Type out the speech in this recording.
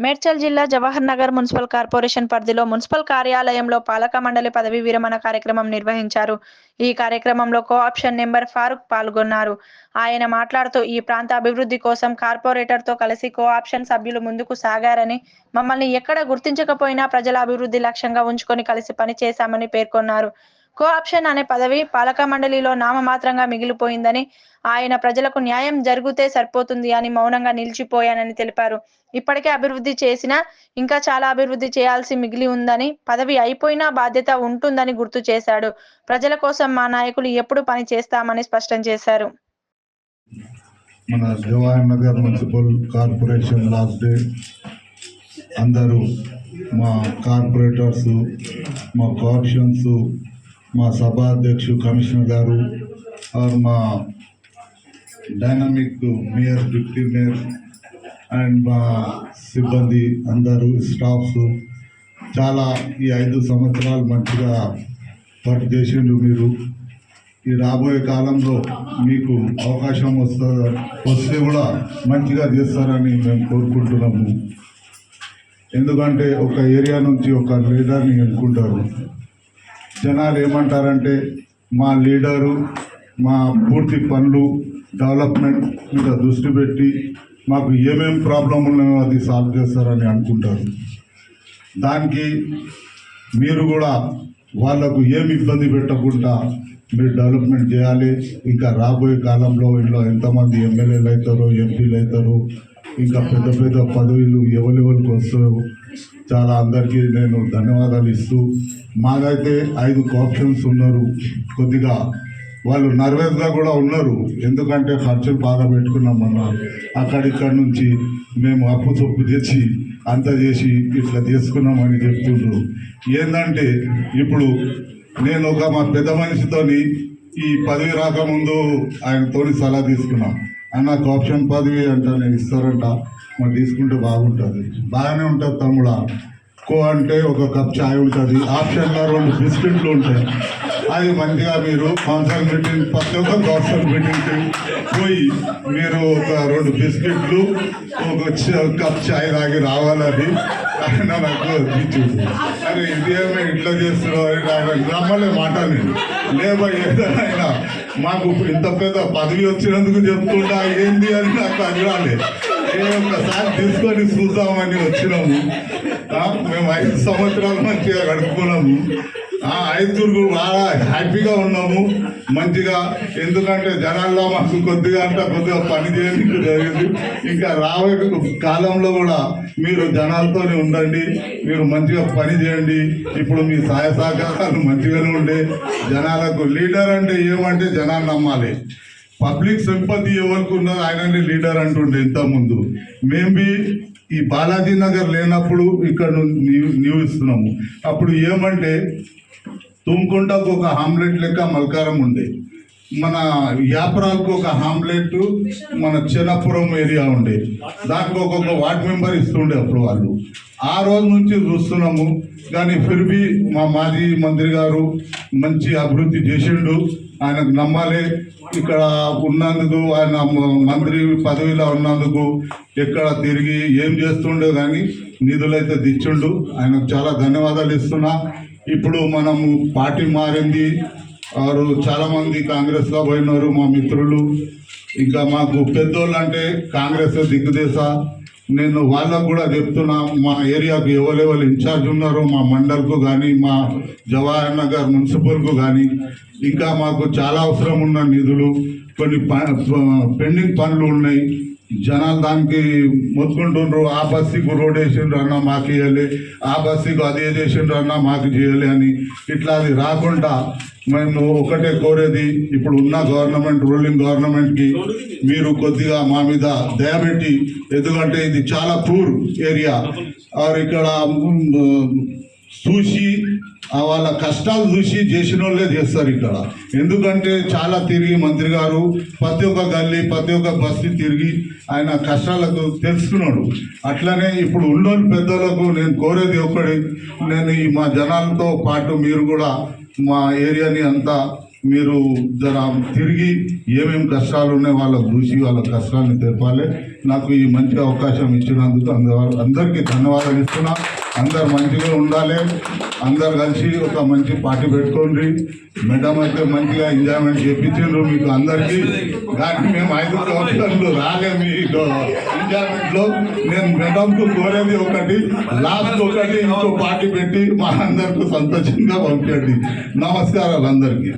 మేడ్చల్ జిల్లా Jawahar Nagar municipal corporation పరిధిలో municipal కార్యాలయంలో పాలక మండలి పదవి విరమణ కార్యక్రమం నిర్వహించారు. ఈ కార్యక్రమంలో కోఆప్షన్ నెంబర్ ఫారూక్ పాల్గొన్నారు. ఆయన మాట్లాడుతూ ఈ ప్రాంత అభివృద్ధి కోసం కార్పొరేటర్తో కలిసి కలిసి కోఆప్షన్ సభ్యులు ముందుకు సాగారని మమ్మల్ని ఎక్కడ గుర్తించకపోయినా ప్రజల అభివృద్ధి లక్ష్యంగా ఉంచుకొని కలిసి పనిచేశామని పేర్కొన్నారు. కోఆప్షన్ అనే పదవి పాలక మండలిలో నామమాత్రంగా మిగిలిపోయిందని ఆయన ప్రజలకు న్యాయం జరిగితే సరిపోతుంది అని మౌనంగా నిలిచిపోయానని తెలిపారు. ఇప్పటికే అభివృద్ధి చేసినా ఇంకా చాలా అభివృద్ధి చేయాల్సి మిగిలి ఉందని పదవి అయిపోయినా బాధ్యత ఉంటుందని గుర్తు చేశాడు. ప్రజల కోసం మా నాయకులు ఎప్పుడు పని చేస్తామని స్పష్టం చేశారు. మన Jawahar municipal corporation last day అందరూ మా కార్పొరేటర్స్ మా కోఆప్షన్స్ మా సభా అధ్యక్షుడు కమిషనర్ గారు ఆర్ మా dynamic mayor deputy mayor and మా సిబ్బంది అందరూ స్టాఫ్స్ చాలా ఈ ఐదు సంవత్సరాలు మంచిగా వర్క్ చేసిండు మీరు. ఈ రాబోయే కాలంలో మీకు అవకాశం వస్తా వస్తే కూడా మంచిగా చేస్తారని మేము కోరుకుంటున్నాము. ఎందుకంటే ఒక ఏరియా నుంచి ఒక లీడర్ని ఎన్నుకుంటారు. జనాలు ఏమంటారంటే మా లీడరు మా పూర్తి పనులు డెవలప్మెంట్ మీద దృష్టి పెట్టి మాకు ఏమేం ప్రాబ్లం ఉన్నాయో అది సాల్వ్ చేస్తారని అనుకుంటారు. దానికి మీరు కూడా వాళ్ళకు ఏమి ఇబ్బంది పెట్టకుండా మీరు డెవలప్మెంట్ చేయాలి. ఇంకా రాబోయే కాలంలో ఇంట్లో ఎంతమంది ఎమ్మెల్యేలు అవుతారో ఎంపీలు అవుతారో ఇంకా పెద్ద పెద్ద పదవులు ఎవరెవరికి వస్తారో చాలా అందరికీ నేను ధన్యవాదాలు ఇస్తూ మాకైతే ఐదు ఆప్షన్స్ ఉన్నారు. కొద్దిగా వాళ్ళు నర్వస్గా కూడా ఉన్నారు. ఎందుకంటే ఖర్చులు బాగా పెట్టుకున్నాం మొన్న అక్కడిక్కడి నుంచి మేము అప్పు తప్పు తెచ్చి అంత చేసి ఇట్లా తీసుకున్నామని చెప్తుండ్రు. ఏంటంటే ఇప్పుడు నేను ఒక మా పెద్ద మనిషితోని ఈ పదవి రాకముందు ఆయనతోని సలహా తీసుకున్నాం. అన్న ఆప్షన్ పదవి అంటే ఇస్తారంట. మరి తీసుకుంటే బాగుంటుంది. బాగానే ఉంటుంది తమ్ముడా. కో అంటే ఒక కప్ చాయ్ ఉంటుంది. ఆప్షన్లో రెండు బిస్కెట్లు ఉంటాయి. అది మంచిగా మీరు కౌన్సిల్ మీటింగ్ ప్రతి ఒక్క కౌన్సిల్ మీటింగ్కి పోయి మీరు ఒక రెండు బిస్కెట్లు ఒక కప్ చాయ్ తాగి రావాలని ఆయన నాకు ఇచ్చింది అరే ఇదేమో ఇంట్లో చేస్తున్నావు? అని నాకు నమ్మలే మాట నేను. లేబా ఏదైనా. మాకు ఇంత పెద్ద పదవి వచ్చినందుకు చెప్తుంటా ఏంది అని నాకు అది రాలేదు ఒకసారి తీసుకొని చూద్దామని వచ్చినాము. మేము ఐదు సంవత్సరాలు మంచిగా గడుపుకున్నాము. ఐదుగురు బాగా హ్యాపీగా ఉన్నాము మంచిగా. ఎందుకంటే జనాల్లో మాకు కొద్దిగా అంటే కొద్దిగా పని చేయడానికి జరిగింది. ఇంకా రాబోయే కాలంలో కూడా మీరు జనాలతోనే ఉండండి మీరు మంచిగా పని చేయండి. ఇప్పుడు మీ సహాయ సహకారాలు మంచిగానే ఉండే. జనాలకు లీడర్ అంటే ఏమంటే జనాలు నమ్మాలి. పబ్లిక్ సింపతి ఎవరికి ఉన్నది ఆయననే లీడర్ అంటుండే ఇంతకుముందు. మేబీ ఈ బాలాజీ నగర్ లేనప్పుడు ఇక్కడ ను- న్యూ- అప్పుడు ఏమంటే తుమ్కుంటకు ఒక హామ్లెట్ లెక్క మల్కారం ఉండే మన యాపరాలకు ఒక హామ్లెట్ మన చెన్నపురం ఏరియా ఉండే దానికి ఒక్కొక్క వార్డ్ మెంబర్ ఇస్తుండే అప్పుడు వాళ్ళు. ఆ రోజు నుంచి చూస్తున్నాము. కానీ ఫిర్బి మా మాజీ మంత్రి గారు మంచి అభివృద్ధి చేసిండు. ఆయనకు నమ్మాలి. ఇక్కడ ఉన్నందుకు ఆయన మంత్రి పదవిలో ఉన్నందుకు ఎక్కడ తిరిగి ఏం చేస్తుండే కానీ నిధులైతే దిచ్చిండు ఆయనకు చాలా ధన్యవాదాలు ఇస్తున్నా. ఇప్పుడు మనము పార్టీ మారింది. వారు చాలామంది కాంగ్రెస్లో పోయినారు మా మిత్రులు. ఇంకా మాకు పెద్దోళ్ళు అంటే కాంగ్రెస్ దిగ్గుదేశ నేను వాళ్ళకు కూడా చెప్తున్నా మా ఏరియాకు ఎవరెవరు ఇన్ఛార్జ్ ఉన్నారో మా మండల్కు కానీ మా జవహర్ నగర్ మున్సిపల్కు కానీ ఇంకా మాకు చాలా అవసరం ఉన్న నిధులు. కొన్ని పెండింగ్ పనులు ఉన్నాయి. జనాలు దానికి మొత్తుకుంటుండ్రు ఆ బస్సుకు రోడ్ వేసిండ్రు అన్న మాకు ఇవ్వాలి ఆ బస్సుకు అదే చేసిండ్రు అన్న మాకు చేయాలి అని ఇట్లా అది రాకుండా మేము ఒకటే కోరేది. ఇప్పుడు ఉన్న గవర్నమెంట్ రూలింగ్ గవర్నమెంట్కి మీరు కొద్దిగా మా మీద దయబెట్టి ఎందుకంటే ఇది చాలా పూర్ ఏరియా. ఇక్కడ చూసి వాళ్ళ కష్టాలు చూసి చేసిన వాళ్ళే చేస్తారు ఇక్కడ. ఎందుకంటే చాలా తిరిగి మంత్రి గారు ప్రతి ఒక్క గల్లీ ప్రతి ఒక్క బస్తీ తిరిగి ఆయన కష్టాలకు తెలుసుకున్నాడు. అట్లనే ఇప్పుడు ఉన్నోళ్ళు పెద్దలకు నేను కోరేది ఒక్కడి నేను ఈ మా జనాలతో పాటు మీరు కూడా మా ఏరియాని అంతా మీరు జర తిరిగి ఏమేమి కష్టాలు ఉన్నాయి వాళ్ళకు చూసి వాళ్ళ కష్టాలను తెలపాలి. నాకు ఈ మంచి అవకాశం ఇచ్చినందుకు అందరికీ ధన్యవాదాలు ఇస్తున్నా. అందరు మంచిగా ఉండాలి. అందరు కలిసి ఒక మంచి పార్టీ పెట్టుకోండి. మేడం అయితే మంచిగా ఎంజాయ్మెంట్ చేయించారు మీకు అందరికీ. కానీ మేము ఐదు సంవత్సరాలు రాలే మీకు. ఎంజాయ్మెంట్లో నేను మేడంకు కోరేది ఒకటి లాస్ట్ ఒకటి ఇంకో పార్టీ పెట్టి మా అందరికీ సంతోషంగా పంపండి. నమస్కారాలు అందరికీ.